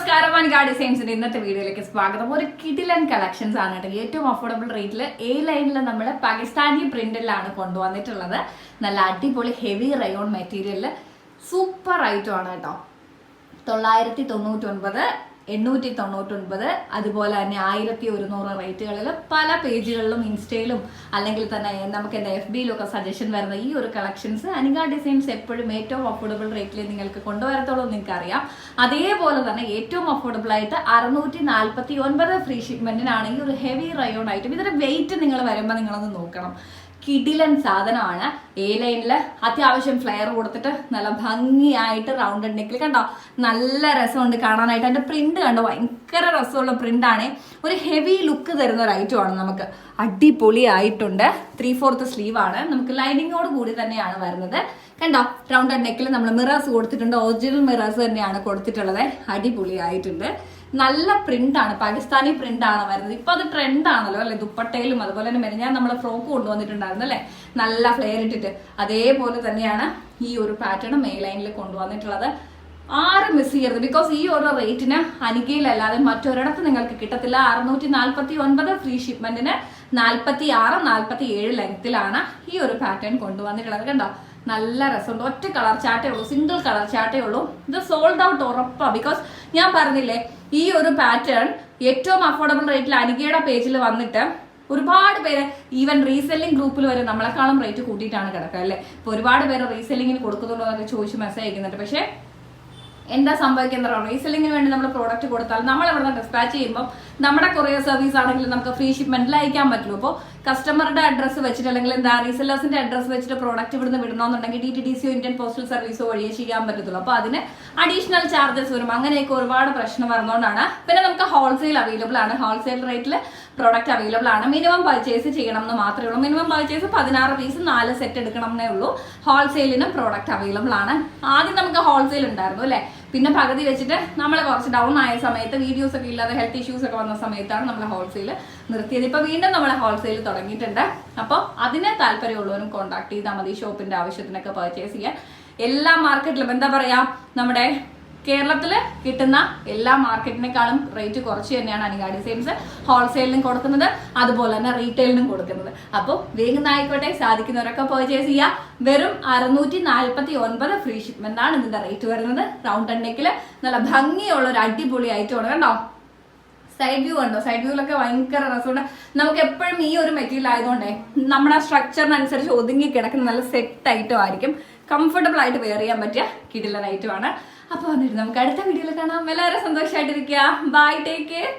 നമസ്കാരം ഗാഡി ഡിസൈൻസിന്റെ ഇന്നത്തെ വീഡിയോയിലേക്ക് സ്വാഗതം. ഒരു കിഡിലൻ കളക്ഷൻസ് ആണ് കേട്ടോ. ഏറ്റവും അഫോർഡബിൾ റേറ്റിൽ എ ലൈനിൽ നമ്മൾ പാകിസ്ഥാനി പ്രിന്റിലാണ് കൊണ്ടുവന്നിട്ടുള്ളത്. നല്ല അടിപൊളി ഹെവി റയോൺ മെറ്റീരിയലിൽ സൂപ്പർ ഐറ്റം ആണ് കേട്ടോ. തൊള്ളായിരത്തി തൊണ്ണൂറ്റൊൻപത് എണ്ണൂറ്റി തൊണ്ണൂറ്റൊൻപത് അതുപോലെ തന്നെ ആയിരത്തി ഒരുന്നൂറ് റേറ്റുകളിൽ പല പേജുകളിലും ഇൻസ്റ്റയിലും അല്ലെങ്കിൽ തന്നെ നമുക്ക് എന്താ എഫ് ബിയിലൊക്കെ സജഷൻ വരുന്ന ഈ ഒരു കളക്ഷൻസ് അനിക ഡിസൈൻസ് എപ്പോഴും ഏറ്റവും അഫോർഡബിൾ റേറ്റിൽ നിങ്ങൾക്ക് കൊണ്ടുവരത്തോളം നിങ്ങൾക്ക് അറിയാം അതേപോലെ തന്നെ ഏറ്റവും അഫോർഡബിൾ ആയിട്ട് അറുന്നൂറ്റി നാൽപ്പത്തി ഒൻപത് ഫ്രീ ഷിപ്മെന്റിനാണ് ഈ ഒരു ഹെവി റയോൺ ഐറ്റം ഇതിന്റെ വെയിറ്റ് നിങ്ങൾ വരുമ്പോൾ നിങ്ങളൊന്ന് നോക്കണം. കിടിലൻ സാധനമാണ്. എ ലൈനിൽ അത്യാവശ്യം ഫ്ലെയർ കൊടുത്തിട്ട് നല്ല ഭംഗിയായിട്ട് റൗണ്ട് നെക്കിൽ കണ്ടോ? നല്ല രസമുണ്ട് കാണാനായിട്ട്. അതിന്റെ പ്രിന്റ് കണ്ടോ? ഭയങ്കര രസമുള്ള പ്രിന്റാണ് ഒരു ഹെവി ലുക്ക് തരുന്ന ഒരു ഐറ്റമാണ് നമുക്ക്. അടിപൊളിയായിട്ടുണ്ട്. ത്രീ ഫോർത്ത് സ്ലീവ് ആണ്. നമുക്ക് ലൈനിങ്ങോട് കൂടി തന്നെയാണ് വരുന്നത്. കണ്ടോ? റൗണ്ട് നെക്കിൽ നമ്മൾ മിറേഴ്സ് കൊടുത്തിട്ടുണ്ട്. ഒറിജിനൽ മിറേഴ്സ് തന്നെയാണ് കൊടുത്തിട്ടുള്ളത്. അടിപൊളിയായിട്ടുണ്ട്. നല്ല പ്രിന്റ് ആണ് പാകിസ്ഥാനി പ്രിന്റാണ് വരുന്നത്. ഇപ്പൊ അത് ട്രെൻഡ് ആണല്ലോ അല്ലെ? ദുപ്പട്ടയിലും അതുപോലെ തന്നെ മെരിഞ്ഞാൽ നമ്മൾ ഫ്രോക്ക് കൊണ്ടുവന്നിട്ടുണ്ടായിരുന്നു അല്ലെ? നല്ല ഫ്ലെയർ ഇട്ടിട്ട്. അതേപോലെ തന്നെയാണ് ഈ ഒരു പാറ്റേൺ മെയ് ലൈനിൽ കൊണ്ടുവന്നിട്ടുള്ളത്. ആരും മിസ് ചെയ്യരുത്. ബിക്കോസ് ഈ ഒരു റേറ്റിന് അനികയിലല്ലാതെ മറ്റൊരിടത്ത് നിങ്ങൾക്ക് കിട്ടത്തില്ല. അറുന്നൂറ്റി നാൽപ്പത്തി ഒൻപത് ഫ്രീ ഷിപ്മെന്റിന് നാൽപ്പത്തി ആറ് നാൽപ്പത്തി ഏഴ് ലെങ്ത്തിലാണ് ഈ ഒരു പാറ്റേൺ കൊണ്ടുവന്നിട്ടുള്ളത്. കണ്ടോ? നല്ല രസമുണ്ട്. ഒറ്റ കളർ ചാട്ടേ ഉള്ളൂ സിംഗിൾ കളർ ചാട്ടേ ഉള്ളൂ. ഇത് സോൾഡ് ഔട്ട് ഉറപ്പാ ബിക്കോസ് ഞാൻ പറഞ്ഞില്ലേ ഈ ഒരു പാറ്റേൺ ഏറ്റവും അഫോർഡബിൾ റേറ്റിൽ അനികയുടെ പേജിൽ വന്നിട്ട് ഒരുപാട് പേര് ഈവൻ റീസെല്ലിംഗ് ഗ്രൂപ്പിൽ വരെ നമ്മളെക്കാളും റേറ്റ് കൂട്ടിയിട്ടാണ് കിടക്കുക അല്ലേ? ഇപ്പൊ ഒരുപാട് പേര് റീസെല്ലിങ്ങിന് കൊടുക്കുന്നുള്ളൂ എന്നൊക്കെ ചോദിച്ച് മെസ്സേജ് അയക്കുന്നുണ്ട്. പക്ഷേ എന്താ സംഭവിക്കുന്നത് റീസെല്ലിങ്ങിന് വേണ്ടി നമ്മൾ പ്രോഡക്റ്റ് കൊടുത്താൽ നമ്മൾ ഇവിടെ ഡിസ്പാച്ച് ചെയ്യുമ്പോൾ നമ്മുടെ കൊറിയർ സർവീസ് ആണെങ്കിൽ നമുക്ക് ഫ്രീ ഷിപ്മെന്റിൽ അയക്കാൻ പറ്റുള്ളൂ അപ്പോൾ കസ്റ്റമറുടെ അഡ്രസ്സ് വെച്ചിട്ട് അല്ലെങ്കിൽ എന്താ റീസെല്ലേഴ്സിന്റെ അഡ്രസ്സ് വെച്ചിട്ട് പ്രോഡക്റ്റ് ഇവിടുന്ന് വിടണമെന്നുണ്ടെങ്കിൽ ഡി ടി ഡി സിയോ ഇന്ത്യൻ പോസ്റ്റൽ സർവീസോ വഴിയേ ചെയ്യാൻ പറ്റത്തുള്ളൂ. അപ്പോൾ അതിന് അഡീഷണൽ ചാർജസ് വരും. അങ്ങനെയൊക്കെ ഒരുപാട് പ്രശ്നം വരുന്നതുകൊണ്ടാണ് പിന്നെ നമുക്ക് ഹോൾസെയിൽ അവൈലബിൾ ആണ്. ഹോൾസെയിൽ റേറ്റിൽ പ്രോഡക്റ്റ് അവൈലബിൾ ആണ്. മിനിമം പർച്ചേസ് ചെയ്യണം എന്ന് മാത്രമേ ഉള്ളൂ. മിനിമം പർച്ചേസ് പതിനാറ് പീസ് നാല് സെറ്റ് എടുക്കണം എന്നേ ഉള്ളൂ ഹോൾസെയിലിനും പ്രോഡക്റ്റ് അവൈലബിൾ ആണ്. ആദ്യം നമുക്ക് ഹോൾസെയിൽ ഉണ്ടായിരുന്നു അല്ലേ? പിന്നെ പകുതി വെച്ചിട്ട് നമ്മൾ കുറച്ച് ഡൗൺ ആയ സമയത്ത് വീഡിയോസ് ഒക്കെ ഇല്ലാതെ ഹെൽത്ത് ഇഷ്യൂസ് ഒക്കെ വന്ന സമയത്താണ് നമ്മൾ ഹോൾസെയിൽ നിർത്തിയത്. ഇപ്പൊ വീണ്ടും നമ്മൾ ഹോൾസെയിൽ തുടങ്ങിയിട്ടുണ്ട്. അപ്പോൾ അതിന് താല്പര്യമുള്ളവരും കോൺടാക്ട് ചെയ്താൽ മതി. ഷോപ്പിന്റെ ആവശ്യത്തിനൊക്കെ പർച്ചേസ് ചെയ്യാൻ. എല്ലാ മാർക്കറ്റിലും എന്താ പറയാ നമ്മുടെ കേരളത്തിൽ കിട്ടുന്ന എല്ലാ മാർക്കറ്റിനേക്കാളും റേറ്റ് കുറച്ച് തന്നെയാണ് അനിക സെയിൽസ് ഹോൾസെയിലിനും കൊടുക്കുന്നത്. അതുപോലെ തന്നെ റീറ്റെയിലിനും കൊടുക്കുന്നത്. അപ്പോൾ വേഗം ആയിക്കോട്ടെ സാധിക്കുന്നവരൊക്കെ പർച്ചേസ് ചെയ്യുക വെറും അറുന്നൂറ്റി നാൽപ്പത്തി ഒൻപത് ഫ്രീ ഷിപ്മെന്റ് ആണ് ഇതിന്റെ റേറ്റ് വരുന്നത്. റൗണ്ട് നെക്കിൽ നല്ല ഭംഗിയുള്ള ഒരു അടിപൊളി ഐറ്റമാണ് കണ്ടോ? സൈഡ് വ്യൂ ഉണ്ടോ സൈഡ് വ്യൂലൊക്കെ ഭയങ്കര രസമുണ്ട്. നമുക്ക് എപ്പോഴും ഈ ഒരു മെറ്റീരിയൽ ആയതുകൊണ്ടേ നമ്മുടെ സ്ട്രക്ചറിനനുസരിച്ച് ഒതുങ്ങി കിടക്കുന്ന നല്ല സെറ്റ് ഐറ്റം ആയിരിക്കും. കംഫർട്ടബിൾ ആയിട്ട് വെയർ ചെയ്യാൻ പറ്റിയ കിടിലൻ ഐറ്റം ആണ്. അപ്പോൾ വന്നിട്ട് നമുക്ക് അടുത്ത വീഡിയോയിൽ കാണാം. എല്ലാവരും സന്തോഷമായിട്ടിരിക്കുക ബൈ ടേക്ക് കെയർ